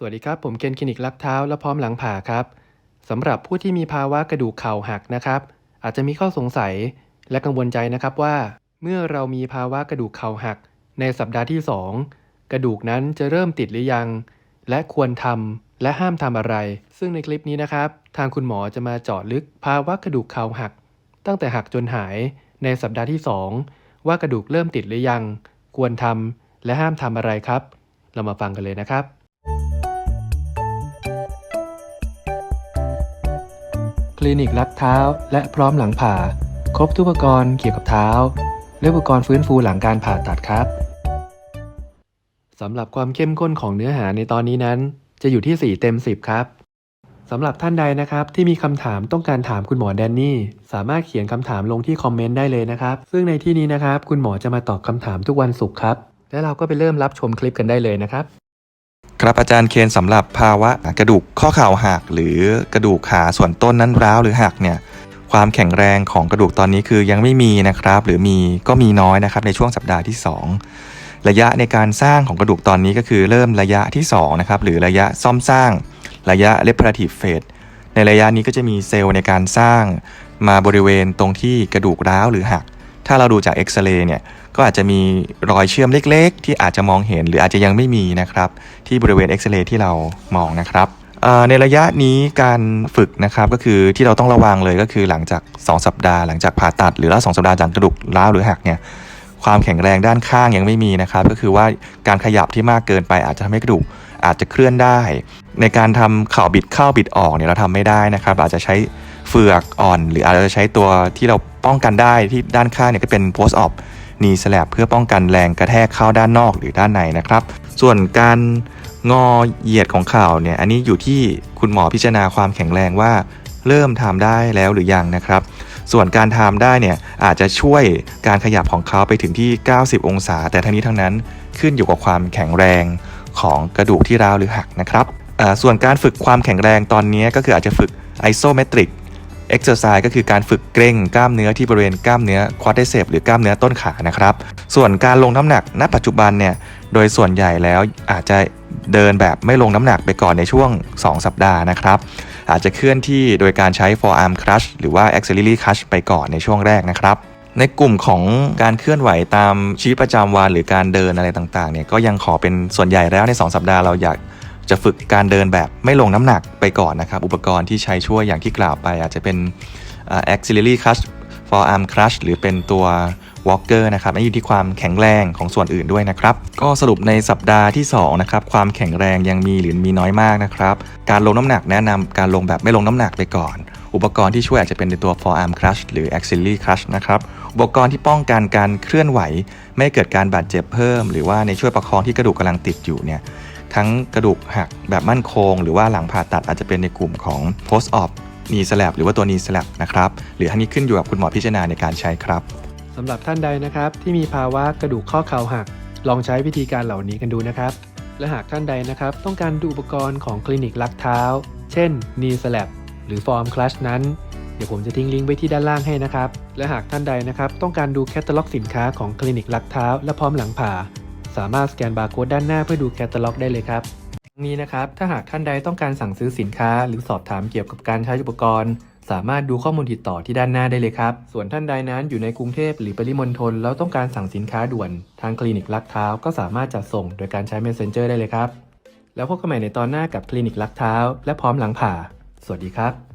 สวัสดีครับ ผมเคนคลินิกลักเท้าและพร้อมหลังผ่าครับสำหรับผู้ที่มีภาวะกระดูกเข่าหักนะครับ อาจจะมีข้อสงสัยและกังวลใจนะครับว่า เมื่อเรามีภาวะกระดูกเข่าหัก ในสัปดาห์ที่ 2 กระดูกนั้นจะเริ่มติดหรือยัง และควรทำและห้ามทำอะไร ซึ่งในคลิปนี้นะครับ ทางคุณหมอจะมาเจาะลึกภาวะกระดูกเข่าหัก ตั้งแต่หักจนหายในสัปดาห์ที่ 2 ว่ากระดูกเริ่มติดหรือยัง ควรทำและห้ามทำอะไรครับ เรามาฟังกันเลยนะครับ คลินิกรัดเท้า และพร้อมหลังผ่า ครบทุกอุปกรณ์เกี่ยวกับเท้า และอุปกรณ์ฟื้นฟูหลังการผ่าตัดครับสำหรับความเข้มข้นของเนื้อหาในตอนนี้นั้น จะอยู่ที่ 4 เต็ม 10 ครับสำหรับท่านใดนะครับที่มีคำถามต้องการถามคุณหมอแดนนี่ สามารถเขียนคำถามลงที่คอมเมนต์ได้เลยนะครับ ซึ่งในที่นี้นะครับ คุณหมอจะมาตอบคำถามทุกวันศุกร์ครับ และเราก็ไปเริ่มรับชมคลิปกันได้เลยนะครับ ครับอาจารย์เคนสำหรับภาวะกระดูกข้อเข่าหัก หรือกระดูกขาส่วนต้นนั้นร้าวหรือหักเนี่ยความแข็งแรงของกระดูกตอนนี้คือยังไม่มีนะครับ หรือมีก็มีน้อยนะครับในช่วงสัปดาห์ที่ 2 ระยะในการสร้างของกระดูกตอนนี้ก็คือเริ่มระยะที่2นะครับหรือระยะซ่อมสร้าง ระยะ reparative phase ในระยะนี้ก็จะมีเซลล์ในการสร้างมาบริเวณตรงที่กระดูกร้าวหรือหัก ถ้าเราดูจากเอ็กซเรย์เนี่ยก็อาจจะมีรอยเชื่อมเล็ก ๆ ที่อาจจะมองเห็นหรืออาจจะยังไม่มีนะครับที่บริเวณเอ็กซเรย์ที่เรามองนะครับในระยะนี้การฝึกนะครับก็คือที่เราต้องระวังเลยก็คือหลังจาก 2 สัปดาห์หลังจากผ่าตัด หรือว่า2สัปดาห์จากกระดูกร้าวหรือหักเนี่ยความแข็งแรงด้านข้างยังไม่มีนะครับ ก็คือว่าการขยับที่มากเกินไปอาจจะทำให้กระดูกอาจจะเคลื่อนได้ ในการทำเข่าบิดเข้าบิดออกเนี่ยเราทำไม่ได้นะครับ อาจจะใช้เฟือกอ่อน หรืออาจจะใช้ตัวที่เรา ป้องกันได้ที่ด้านข้างเนี่ยก็เป็น post op นีสแลบเพื่อป้องกันแรงกระแทกเข้าด้านนอกหรือด้านในนะครับ ส่วนการงอเหยียดของข่าวเนี่ยอันนี้อยู่ที่คุณหมอพิจารณาความแข็งแรงว่าเริ่มทำได้แล้วหรือยังนะครับ ส่วนการทำได้เนี่ยอาจจะช่วยการขยับของเขาไปถึงที่ 90 องศา แต่ทั้งนี้ทั้งนั้นขึ้นอยู่กับความแข็งแรงของกระดูกที่ร้าวหรือหักนะครับส่วนการฝึกความแข็งแรงตอนนี้ก็คืออาจจะฝึก isometric exercise ก็ เอ็กซ์เซอร์ไซส์ก็คือการฝึกเกร็งกล้ามเนื้อที่บริเวณกล้ามเนื้อ quadriceps หรือกล้ามเนื้อต้นขานะครับ ส่วนการลงน้ำหนักณปัจจุบันเนี่ยโดยส่วนใหญ่แล้วอาจจะเดินแบบไม่ลงน้ำหนักไปก่อนในช่วง 2 สัปดาห์นะครับอาจจะเคลื่อนที่โดยการใช้ forearm crush หรือว่า auxiliary crush ไปก่อนในช่วงแรกนะครับในกลุ่มของการเคลื่อนไหวตามชีวิตประจำวันหรือการเดินอะไรต่างๆเนี่ยก็ยังขอเป็นส่วนใหญ่แล้วใน 2 สัปดาห์เราอยาก จะฝึกการเดินแบบไม่ลงน้ำหนักไปก่อนนะครับ อุปกรณ์ที่ใช้ช่วยอย่างที่กล่าวไปอาจจะเป็นอ่า auxiliary crush forearm crush หรือเป็นตัว walker นะครับอันนี้อยู่ที่ความแข็งแรงของส่วนอื่นด้วยนะครับ ก็สรุปในสัปดาห์ที่2นะครับความแข็งแรงยังมีหรือมีน้อยมากนะครับ การลงน้ำหนักแนะนำการลงแบบไม่ลงน้ำหนักไปก่อน อุปกรณ์ที่ช่วยอาจจะเป็นในตัว forearm crush หรือ auxiliary crush นะครับอุปกรณ์ที่ป้องกันการเคลื่อนไหว ไม่เกิดการบาดเจ็บเพิ่ม หรือว่าในช่วยประคองที่กระดูกกำลังติดอยู่เนี่ย ทั้งกระดูกหักแบบมั่นคง หรือว่าหลังผ่าตัดอาจจะเป็นในกลุ่มของ post op knee slab หรือว่าตัว knee slab นะครับหรือทั้งนี้ขึ้นอยู่กับคุณหมอพิจารณาในการใช้ครับสำหรับท่านใดนะครับที่มีภาวะกระดูกข้อเข่าหัก ลองใช้วิธีการเหล่านี้กันดูนะครับ และหากท่านใดนะครับ ต้องการดูอุปกรณ์ของคลินิกลักเท้า เช่น knee slab หรือ form clutch นั้นเดี๋ยวผมจะทิ้งลิงก์ไว้ที่ด้านล่างให้นะครับ และหากท่านใดนะครับ ต้องการดูแคตตาล็อกสินค้าของคลินิกลักเท้า และพร้อมหลังผ่า สามารถสแกนบาร์โค้ดด้านหน้าเพื่อดูแคตตาล็อกได้เลยครับนี้นะครับ ถ้าหากท่านใดต้องการสั่งซื้อสินค้า หรือสอบถามเกี่ยวกับการใช้อุปกรณ์ สามารถดูข้อมูลติดต่อที่ด้านหน้าได้เลยครับ ส่วนท่านใดนั้นอยู่ในกรุงเทพหรือปริมณฑลแล้วต้องการสั่งสินค้าด่วน ทางคลินิกลักเท้าก็สามารถจัดส่งโดยการใช้ Messenger ได้เลยครับ แล้วพบกันใหม่ในตอนหน้ากับคลินิกลักเท้า และพร้อมหลังผ่า สวัสดีครับ